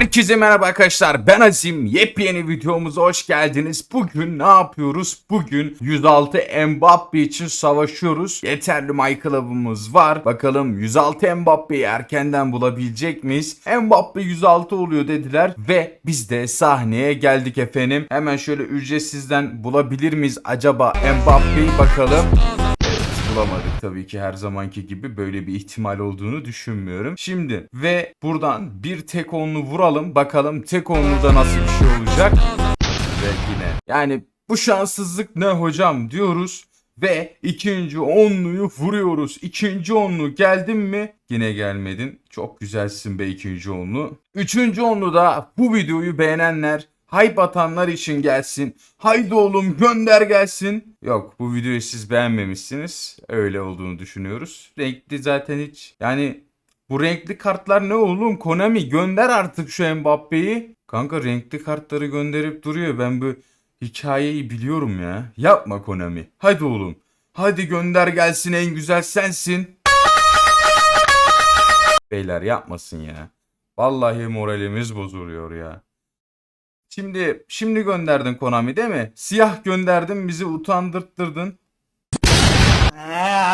Herkese merhaba arkadaşlar ben Azim yepyeni videomuza hoş geldiniz. Bugün ne yapıyoruz? Bugün 106 Mbappe için savaşıyoruz. Yeterli Michael'ımız var. Bakalım 106 Mbappe'yi erkenden bulabilecek miyiz? Mbappe 106 oluyor dediler ve biz de sahneye geldik efendim. Hemen şöyle ücretsizden bulabilir miyiz acaba Mbappe'yi bakalım. Bulamadık tabii ki her zamanki gibi böyle bir ihtimal olduğunu düşünmüyorum. Şimdi ve buradan bir tek onlu vuralım bakalım tek onluda nasıl bir şey olacak. Ve yine yani bu şanssızlık ne hocam diyoruz ve ikinci onluyu vuruyoruz. İkinci onlu geldin mi? Yine gelmedin. Çok güzelsin be ikinci onlu. Üçüncü onlu da bu videoyu beğenenler hype atanlar için gelsin. Haydi oğlum gönder gelsin. Yok bu videoyu siz beğenmemişsiniz. Öyle olduğunu düşünüyoruz. Renkli zaten hiç. Yani bu renkli kartlar ne oğlum? Konami gönder artık şu Mbappe'yi. Kanka renkli kartları gönderip duruyor. Ben bu hikayeyi biliyorum ya. Yapma Konami. Haydi oğlum. Hadi gönder gelsin en güzel sensin. Beyler yapmasın ya. Vallahi moralimiz bozuluyor ya. Şimdi şimdi gönderdin Konami değil mi? Siyah gönderdin bizi utandırttırdın.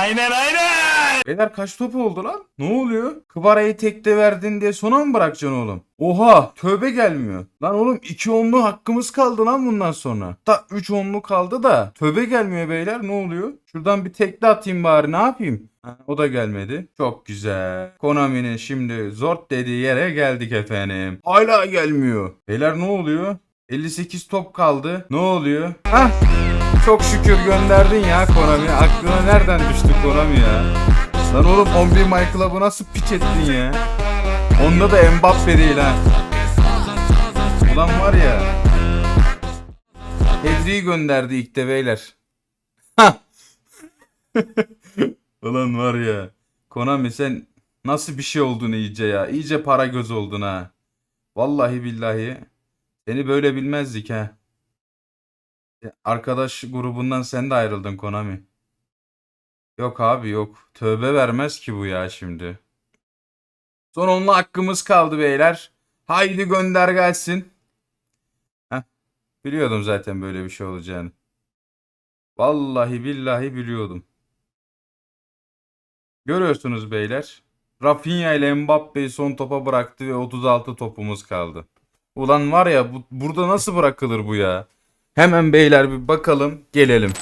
aynen aynen. Beyler kaç top oldu lan? Ne oluyor? Kıvarayı tekte verdin diye sona mı bırakacaksın oğlum? Oha tövbe gelmiyor. Lan oğlum 2 onlu hakkımız kaldı lan bundan sonra. Da 3 onlu kaldı da tövbe gelmiyor beyler ne oluyor? Şuradan bir tekte atayım bari ne yapayım? O da gelmedi. Çok güzel. Konami'nin şimdi zort dediği yere geldik efendim. Hala gelmiyor. Beyler ne oluyor? 58 top kaldı. Ne oluyor? Hah çok şükür gönderdin ya Konami. Aklına nereden düştü Konami ya? Lan oğlum 11 Michael'a bu nasıl piç ettin ya? Onda da Mbappe değil ha. Ulan var ya. Pedri'yi gönderdi ilk de beyler. Hah. Ulan var ya. Konami sen nasıl bir şey oldun iyice ya. İyice para göz oldun ha. Vallahi billahi. Seni böyle bilmezdik ha. Arkadaş grubundan sen de ayrıldın Konami. Yok abi yok. Tövbe vermez ki bu ya şimdi. Son onunla hakkımız kaldı beyler. Haydi gönder gelsin. Heh. Biliyordum zaten böyle bir şey olacağını. Vallahi billahi biliyordum. Görüyorsunuz beyler. Rafinha ile Mbappe'yi son topa bıraktı ve 36 topumuz kaldı. Ulan var ya bu, burada nasıl bırakılır bu ya? Hemen beyler bir bakalım gelelim.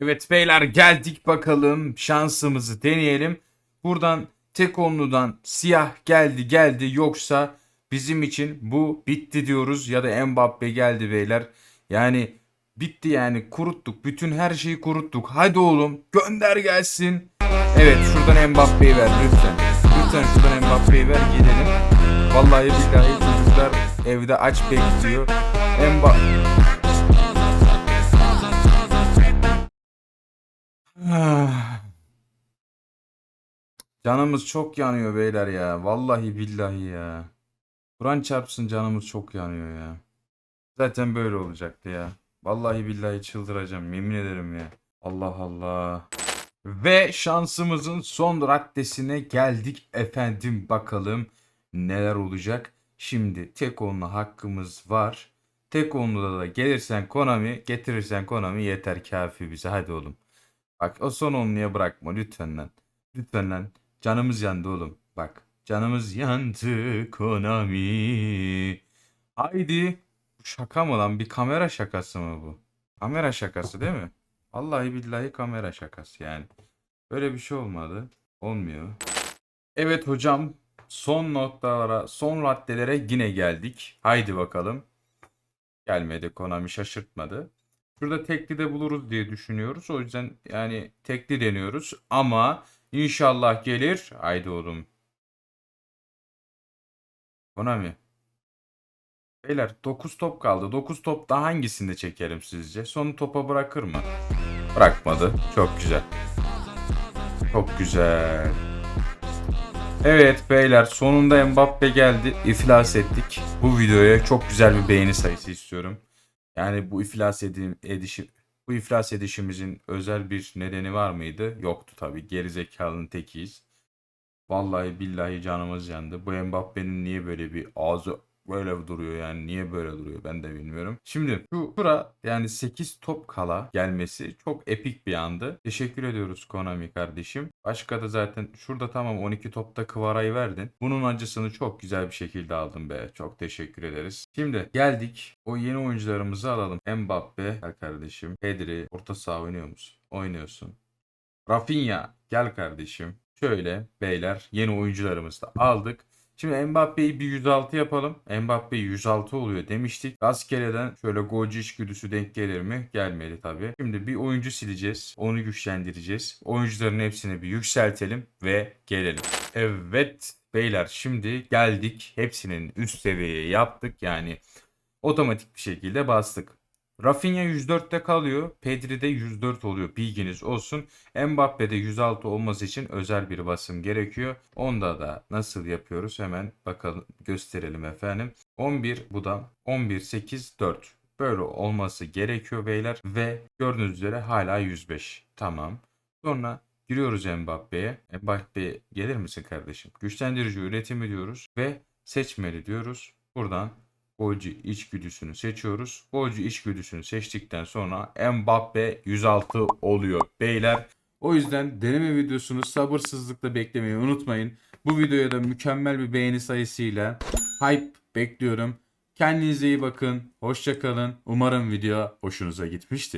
Evet beyler geldik bakalım şansımızı deneyelim. Buradan tek onludan siyah geldi geldi yoksa bizim için bu bitti diyoruz ya da Mbappe geldi beyler. Yani bitti yani kuruttuk bütün her şeyi kuruttuk. Hadi oğlum gönder gelsin. Evet şuradan Mbappe'yi ver lütfen. Lütfen şuradan Mbappe'yi ver gidelim. Vallahi billahi çocuklar evde aç bekliyor. Mbappe. Canımız çok yanıyor beyler ya. Vallahi billahi ya. Kur'an çarpsın canımız çok yanıyor ya. Zaten böyle olacaktı ya. Vallahi billahi çıldıracağım. Yemin ederim ya. Allah Allah. Ve şansımızın son raddesine geldik efendim. Bakalım neler olacak. Şimdi tek onlu hakkımız var. Tek onluda da gelirsen Konami, getirirsen Konami yeter kafi bize. Hadi oğlum. Bak o son onluya bırakma lütfen lan. Lütfen lan. Canımız yandı oğlum. Bak. Canımız yandı Konami. Haydi. Bu şaka mı lan? Bir kamera şakası mı bu? Kamera şakası değil mi? Vallahi billahi kamera şakası yani. Böyle bir şey olmadı. Olmuyor. Evet hocam. Son noktalara, son raddelere yine geldik. Haydi bakalım. Gelmedi. Konami şaşırtmadı. Şurada tekli de buluruz diye düşünüyoruz. O yüzden yani tekli deniyoruz. Ama inşallah gelir. Haydi oğlum. Konami. Beyler 9 top kaldı. 9 topta hangisinde çekerim sizce? Son topa bırakır mı? Bırakmadı. Çok güzel. Çok güzel. Evet beyler sonunda Mbappe geldi. İflas ettik. Bu videoya çok güzel bir beğeni sayısı istiyorum. Yani bu iflas edim, edişi, bu iflas edişimizin özel bir nedeni var mıydı? Yoktu tabii. Gerizekalının tekiyiz. Vallahi billahi canımız yandı. Bu Mbappe'nin niye böyle bir ağzı böyle duruyor yani niye böyle duruyor ben de bilmiyorum. Şimdi şu tura yani 8 top kala gelmesi çok epik bir andı. Teşekkür ediyoruz Konami kardeşim. Başka da zaten şurada tamam 12 topta Kıvara'yı verdin. Bunun acısını çok güzel bir şekilde aldın be. Çok teşekkür ederiz. Şimdi geldik o yeni oyuncularımızı alalım. Mbappe gel kardeşim. Pedri orta saha oynuyor musun? Oynuyorsun. Rafinha gel kardeşim. Şöyle beyler yeni oyuncularımızı da aldık. Şimdi Mbappe'yi bir 106 yapalım. Mbappe 106 oluyor demiştik. Rastgele'den şöyle golcü içgüdüsü denk gelir mi? Gelmedi tabii. Şimdi bir oyuncu sileceğiz. Onu güçlendireceğiz. Oyuncuların hepsini bir yükseltelim ve gelelim. Evet beyler şimdi geldik. Hepsinin üst seviyeye yaptık. Yani otomatik bir şekilde bastık. Rafinha 104'te kalıyor. Pedri de 104 oluyor. Bilginiz olsun. Mbappe'de 106 olması için özel bir basım gerekiyor. Onda da nasıl yapıyoruz hemen bakalım gösterelim efendim. 11 bu da 11 8 4. Böyle olması gerekiyor beyler ve gördüğünüz üzere hala 105. Tamam. Sonra giriyoruz Mbappe'ye. Mbappe gelir misin kardeşim? Güçlendirici üretimi diyoruz ve seçmeli diyoruz. Buradan golcü içgüdüsünü seçiyoruz. Golcü içgüdüsünü seçtikten sonra Mbappe 106 oluyor beyler. O yüzden deneme videosunu sabırsızlıkla beklemeyi unutmayın. Bu videoya da mükemmel bir beğeni sayısıyla hype bekliyorum. Kendinize iyi bakın. Hoşça kalın. Umarım video hoşunuza gitmiştir.